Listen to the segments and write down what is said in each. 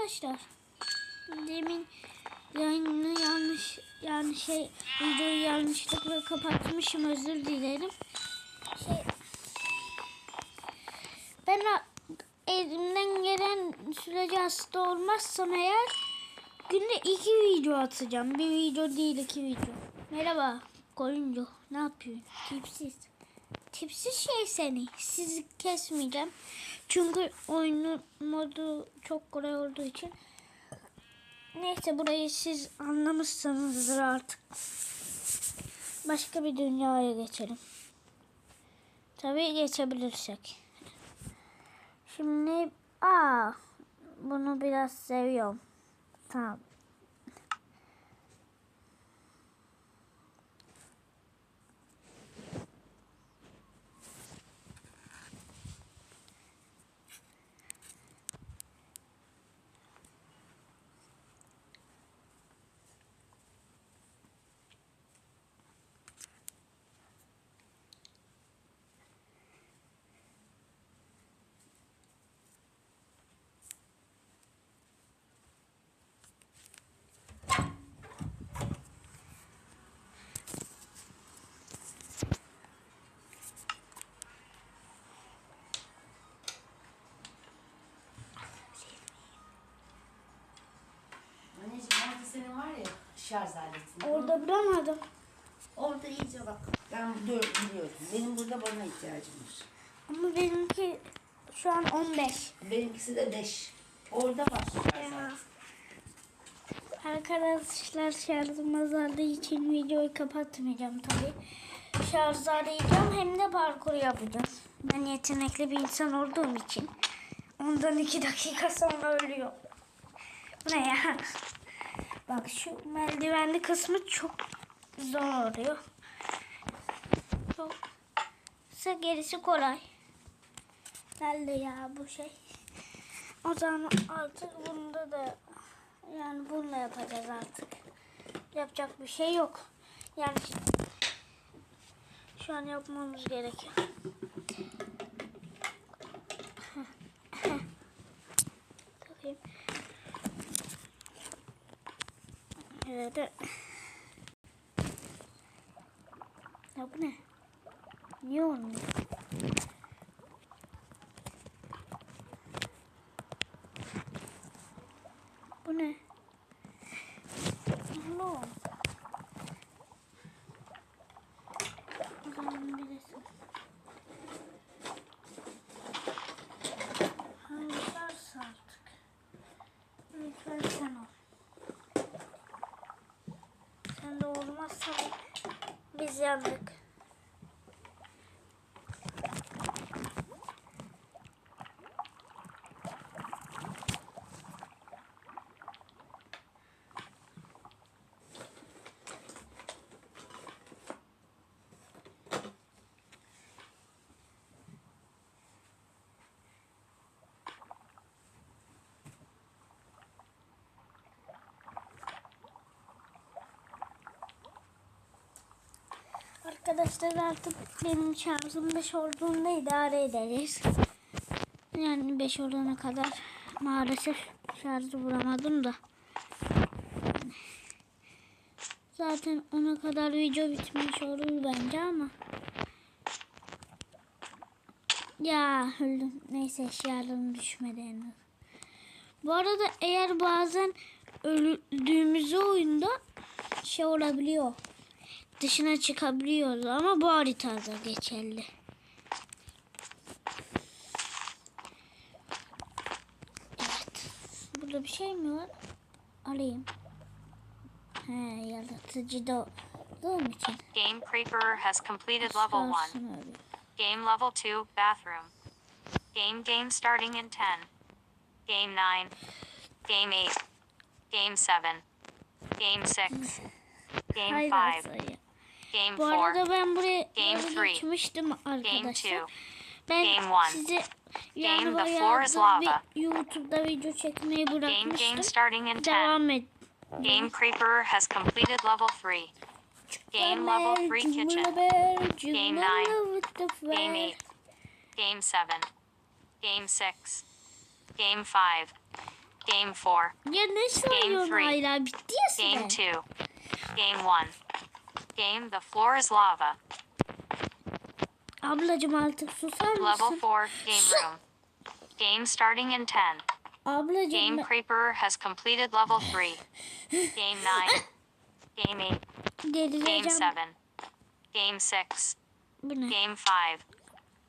arkadaşlar. Demin yayını yanlış yani şey videoyu yanlışlıkla kapatmışım özür dilerim. Şey ben elimden gelen sürece hasta olmazsam eğer günde iki video atacağım. Bir video değil iki video. Merhaba koyuncu ne yapıyorsun? Tipsiz. Tipsiz şey seni. Sizi kesmeyeceğim. Çünkü oyunun modu çok kolay olduğu için. Neyse burayı siz anlamışsınızdır artık. Başka bir dünyaya geçelim. Tabii geçebilirsek. Şimdi aa bunu biraz seviyorum. Tamam. Anneciğim orada senin var ya şarj aletin. Orada bulamadım. Orada iyice bak. Ben dur biliyorum. Benim burada bana ihtiyacım var. Ama benimki şu an 15. Benimkisi de 5. Orada var şarj aleti. Arkadaşlar şarjım azaldığı için videoyu kapatmayacağım tabii. Şarj arayacağım hem de parkur yapacağız. Ben yetenekli bir insan olduğum için. Ondan iki dakika sonra ölüyor. Bu ne ya? Bak şu merdivenli kısmı çok zor oluyor. Çok ise gerisi kolay. Nerede ya bu şey? O zaman artık bunda da yani bununla yapacağız artık. Yapacak bir şey yok. Yani şu an yapmamız gerekiyor. Evet. Ya bu ne? Niye olmuyor? обезьянок. Arkadaşlar artık benim şarjım 5 olduğunda idare ederiz. Yani 5 olana kadar maalesef şarjı bulamadım da. Zaten ona kadar video bitmiş olur bence ama. Ya öldüm. Neyse eşyalarım düşmedi en az. Bu arada eğer bazen öldüğümüzde oyunda şey olabiliyor dışına çıkabiliyoruz ama bu haritada geçerli. Evet. Burada bir şey mi var? Alayım. He yaratıcı da olduğum için. Game Creeper has completed level 1. Şansını arıyorum. Game level 2, bathroom. Game game starting in 10. Game 9. Game 8. Game 7. Game 6. Game Hayır 5. Game Bu 4. arada ben buraya Game geçmiştim Game arkadaşlar. 2. Ben Game one. size yani Game the bayağı floor is da lava. bir YouTube'da video çekmeyi Game bırakmıştım. game starting in 10. Devam et. Game Creeper has completed level 3. Game level 3 kitchen. Game nine. Game 8. Game 7. Game 6. Game 5. Game 4. Ya ne sayıyorsun three. hala? Bitti ya Game süre. 2. Game 1. Game The Floor is Lava. Ablacım artık susar Level 4 Game Room. Game starting in 10. Ablacım Game ben- Creeper has completed level 3. Game 9. Game 8. Game 7. Game 6. Game 5.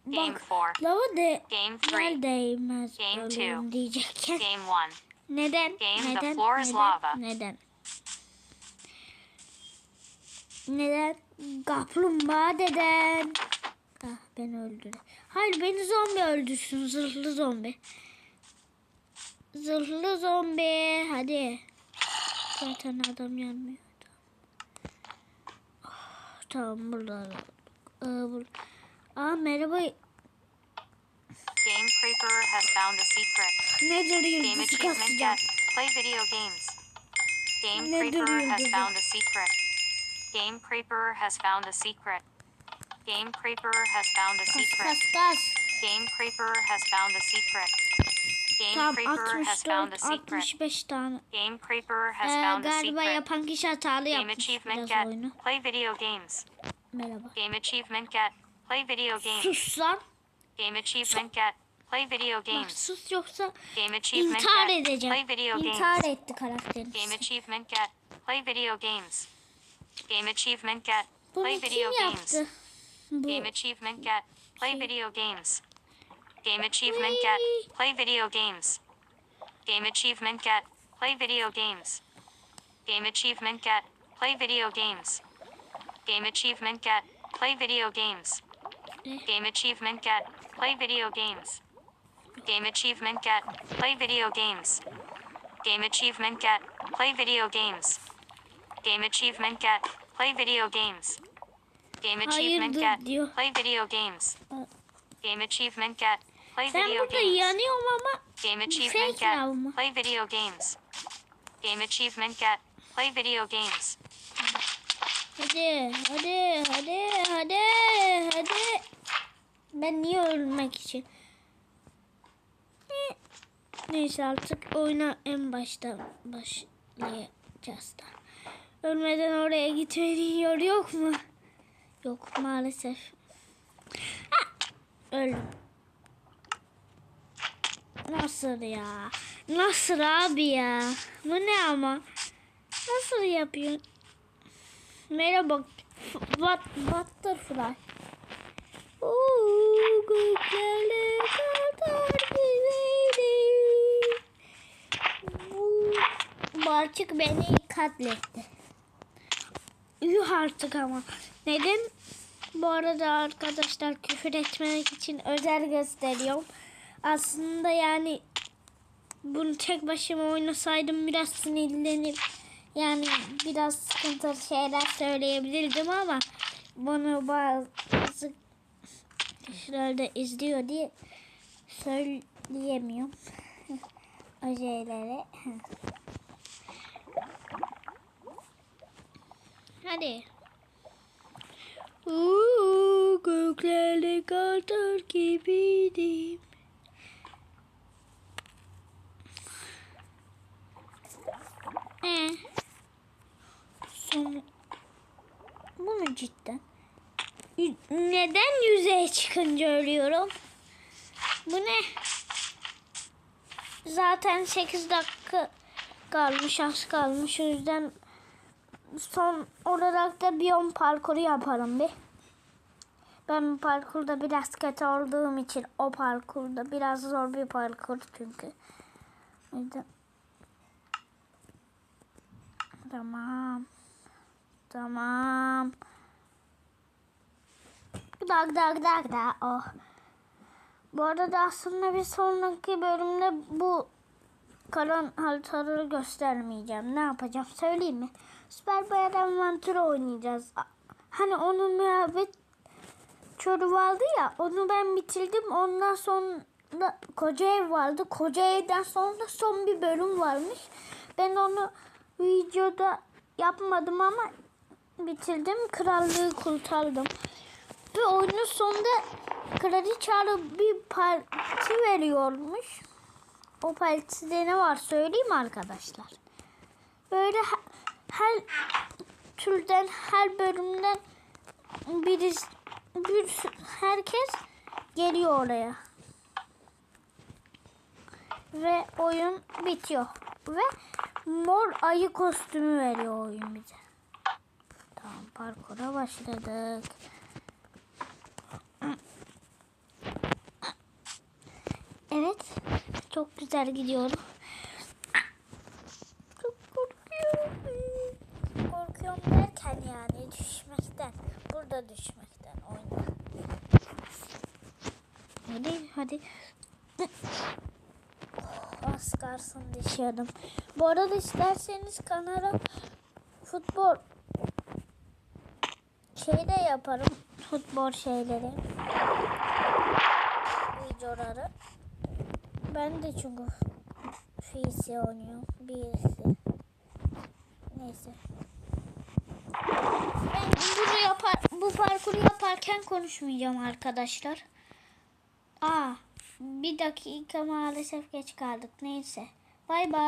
Game Bak 4. lava de Game 3. Değmez Game two. diyecekken. Game 1. Neden? Game, the Neden? floor is Neden? lava. Neden? Neden? Kaplumbağa deden. Ah beni öldürdü. Hayır beni zombi öldürsün. Zırhlı zombi. Zırhlı zombi. Hadi. Zaten adam yanmıyor. Ah, Tamam burada. Aa, bur- Aa merhaba. Game Creeper has found a secret. Nedir yıldızı kasacağım. Play video games. Game Nedir Creeper has found a secret. Game Creeper has found a secret. Game Creeper has found a Kas secret. kas kas. Game Creeper has found a secret. Game Tam Creeper has found a 64 secret. 65 tane. Game Creeper has Ee, found a galiba secret. yapan kişi hatalı Game yapmış achievement get. oyunu. Play video games. Merhaba. Game achievement get. Play video games. Sus lan. Game achievement get. Play video Bak games. sus yoksa Game achievement intihar get. edeceğim. Play video İntihar games. etti karakterimiz. Game achievement get. Play video games. Game achievement get. Bunu Play video kim games. yaptı? Bu. Game achievement get. Play video games. Game achievement get. Play video games. Game achievement get. Play video games. Game achievement get. Play video games. Game achievement get. Play video games. Game achievement get. Play video games. Game achievement get. Play video games. Game achievement get. Play video games. Game achievement get. Play video games. Game achievement Hayırdır get. diyor. Play video games. Game achievement get. Play Ben video burada games. yanıyorum ama Game achievement fake get. Play video games. Game achievement get. Play video games. Hadi, hadi, hadi, hadi, hadi. Ben niye ölmek için? Ne- Neyse artık oyuna en baştan başlayacağız da. Ölmeden oraya gitmenin yolu yok mu? Yok maalesef. Ha, öldüm. Nasıl ya? Nasıl abi ya? Bu ne ama? Nasıl yapıyorsun? Merhaba. What, butterfly. Uuu, göklerle kadar güzelim. Bu Barçık beni katletti. Yuh artık ama. Neden? Bu arada arkadaşlar küfür etmemek için özel gösteriyorum. Aslında yani bunu tek başıma oynasaydım biraz sinirlenip yani biraz sıkıntılı şeyler söyleyebilirdim ama bunu bazı kişiler de izliyor diye söyleyemiyorum o şeyleri. Hadi. Uuu, göklerde kadar gibiydim. Ee, son... Bu mu cidden? Neden yüzeye çıkınca ölüyorum? Bu ne? Zaten 8 dakika kalmış, az kalmış. O yüzden son olarak da biyom parkuru yaparım bir. Ben parkurda biraz kötü olduğum için o parkurda biraz zor bir parkur çünkü. Tamam. Tamam. Dag dag dag da. Oh. Bu arada aslında bir sonraki bölümde bu kalan haritaları göstermeyeceğim. Ne yapacağım söyleyeyim mi? Süper Bayram Adventure oynayacağız. Hani onun müebbet çoru vardı ya onu ben bitirdim. Ondan sonra koca ev vardı. Koca evden sonra son bir bölüm varmış. Ben onu videoda yapmadım ama bitirdim. Krallığı kurtardım. Ve oyunun sonunda kraliçe bir parti veriyormuş. O palitede ne var söyleyeyim mi arkadaşlar? Böyle he- her türden, her bölümden bir, sü- herkes geliyor oraya. Ve oyun bitiyor. Ve mor ayı kostümü veriyor oyun bize. Tamam parkura başladık. Evet. Güzel gidiyorum. Çok korkuyorum. Korkuyorum derken yani düşmekten. Burada düşmekten oyna. Hadi hadi. Oh, az kalsın düşüyordum. Bu arada isterseniz kanala futbol şey de yaparım. Futbol şeyleri. Videoları. Ben de çünkü FIS'i oynuyorum. Birisi. Neyse. Ben bunu yapar, bu parkuru yaparken konuşmayacağım arkadaşlar. Aa, bir dakika maalesef geç kaldık. Neyse. Bay bay.